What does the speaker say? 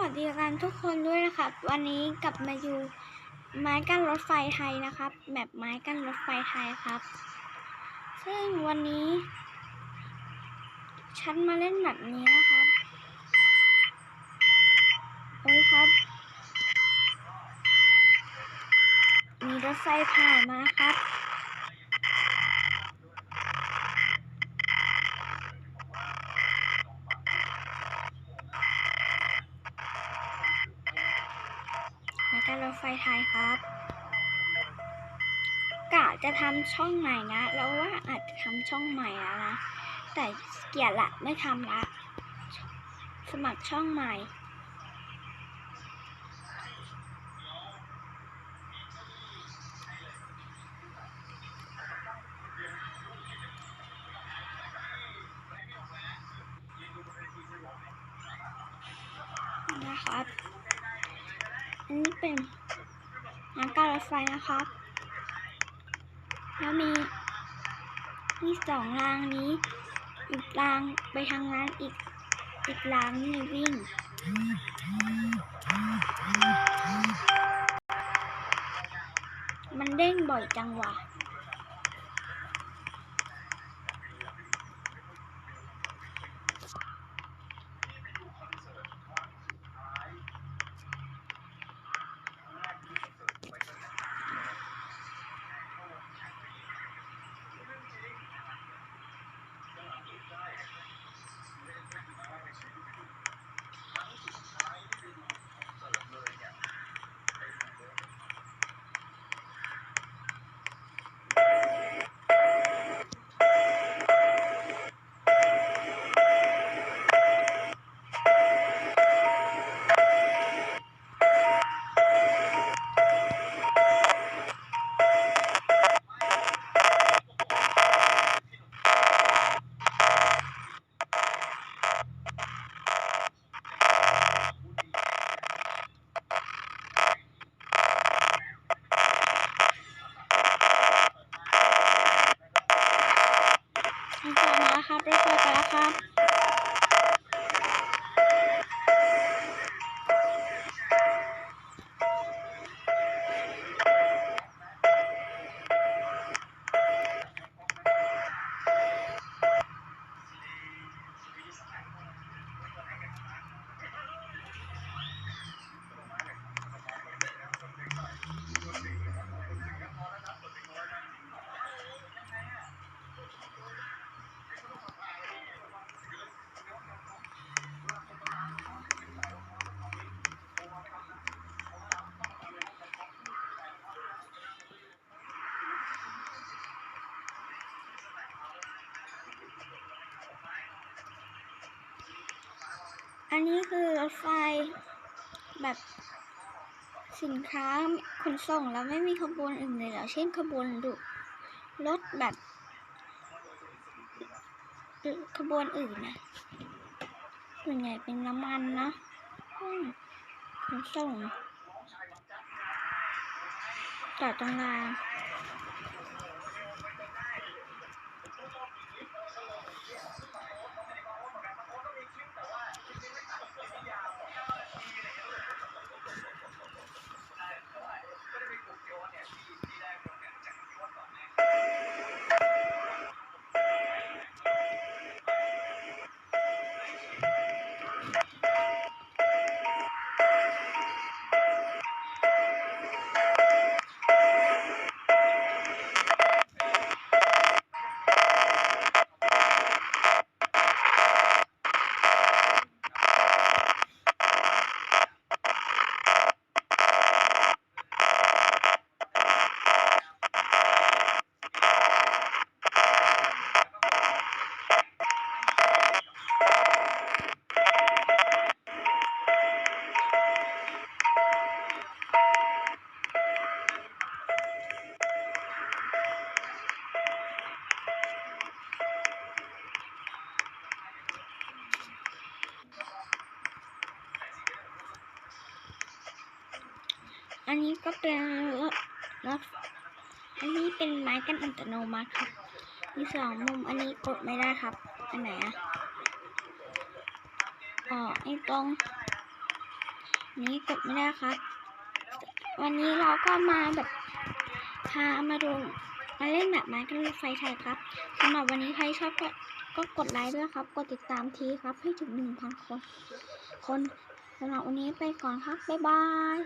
วัสดีกันทุกคนด้วยนะครับ วันนี้กลับมาอยู่ไม้กั้นรถไฟไทยนะครับแมปไม้กั้นรถไฟไทยครับ ซึ่งวันนี้ ฉันมาเล่นแบบนี้นะครับโอ้ยครับ มีรถไฟผ่านมาครับ ไม้กั้น รถไฟไทยครับ กะจะทำช่องใหม่นะแล้วว่าอาจจะทำช่องใหม่แล้วนะ แต่เกียดละไม่ทำละ สมัครช่องใหม่นะครับ อันนี้เป็นทางการรถไฟนะครับ แล้วมีมีสองรางนี้ อีกรางไปทางนั้นอีกอีกรางนี่วิ่งมันเด้งบ่อยจังวะ นนี้คือรถไฟแบบสินค้าขนส่งแล้วไม่มีขบวนอื่นเลยเหรอ เช่นขบวนดุรถแบบขบวนอื่นนะส่วนใหญ่เป็นน้ำมันนะขนส่งจอดตรงราง อันนี้ก็เป็นรถอันนี้เป็นไม้กันอัตโนมัติครับมีสองมุมอันนี้กดไม่ได้ครับ อันไหนอะอ๋อไอ้ตรงนี้กดไม่ได้ครับ วันนี้เราก็มาแบบพามาดูมาเล่นแบบไม้กันรถไฟไทยครับสำหรับวันนี้ใครชอบก็ก็กดไลค์ด้วยครับ กดติดตามทีครับ ให้ถึงหนึ่งพันคน คนสำหรับวันนี้ไปก่อนครับ บ๊ายบาย